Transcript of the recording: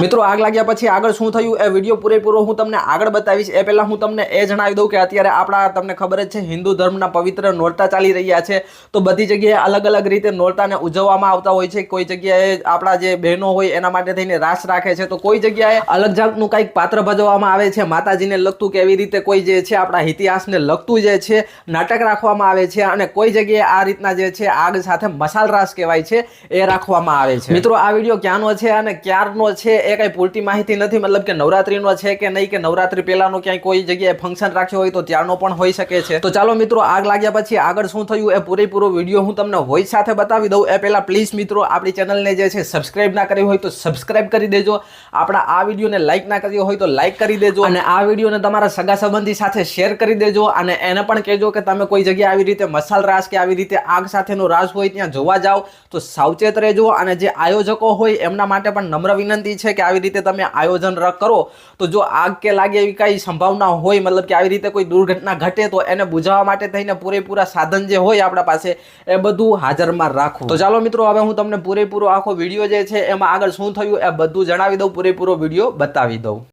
મિત્રો, આગ લાગ્યા પછી આગળ શું થયું? એ વીડિયો પૂરેપૂરો હું તમને આગળ બતાવીશ. એ પહેલાં હું તમને એ જણાવી દઉં કે અત્યારે આપણા, તમને ખબર જ છે, હિન્દુ ધર્મના પવિત્ર નોરતા ચાલી રહ્યા છે. તો બધી જગ્યાએ અલગ અલગ રીતે નોરતાને ઉજવવામાં આવતા હોય છે. કોઈ જગ્યાએ આપણા જે બહેનો હોય એના માટે થઈને રાસ રાખે છે. તો કોઈ જગ્યાએ અલગ જાતનું કંઈક પાત્ર ભજવવામાં આવે છે. માતાજીને લગતું કે એવી રીતે કોઈ જે છે, આપણા ઇતિહાસને લગતું જે છે, નાટક રાખવામાં આવે છે અને કોઈ જગ્યાએ આ રીતના જે છે, આગ સાથે મસાલ રાસ કહેવાય છે, એ રાખવામાં આવે છે. મિત્રો, આ વીડિયો ક્યાંનો છે અને ક્યારનો છે એ કઈ પૂરતી માહિતી નથી. મતલબ કે નવરાત્રીનો છે કે નહીં કે નવરાત્રી પહેલાનો ક્યાંય કોઈ જગ્યાએ ફંક્શન રાખ્યો હોય તો ત્યારનો પણ હોઈ શકે છે. તો ચાલો મિત્રો, આગ લાગ્યા પછી આગળ શું થયું એ પૂરેપૂરો વીડિયો હું તમને વોઇસ સાથે બતાવી દઉં. એ પહેલાં પ્લીઝ મિત્રો, આપણી ચેનલને જે છે સબસ્ક્રાઇબ ના કરી હોય તો સબસ્ક્રાઈબ કરી દેજો. આપણા આ વિડીયોને લાઇક ના કર્યો હોય તો લાઇક કરી દેજો. અને આ વિડીયોને તમારા સગા સંબંધી સાથે શેર કરી દેજો. અને એને પણ કહેજો કે તમે કોઈ જગ્યાએ આવી રીતે મસાલ રાસ કે આવી રીતે આગ સાથેનો રાસ હોય ત્યાં જોવા જાઓ તો સાવચેત રહેજો. અને જે આયોજકો હોય એમના માટે પણ નમ્ર વિનંતી છે કે આવી રીતે તમે આયોજન કરો, તો જો આગ કે લાગે એવી કઈ સંભાવના હોય, મતલબ કે આવી રીતે કોઈ દુર્ઘટના ઘટે, તો એને બુઝાવવા માટે થઈને પૂરેપૂરા સાધન જે હોય આપણા પાસે, એ બધું હાજરમાં રાખવું. તો ચાલો મિત્રો, હવે હું તમને પૂરેપૂરો આખો વીડિયો જે છે, એમાં આગળ શું થયું, એ બધું જણાવી દઉં, પૂરેપૂરો વીડિયો બતાવી દઉં.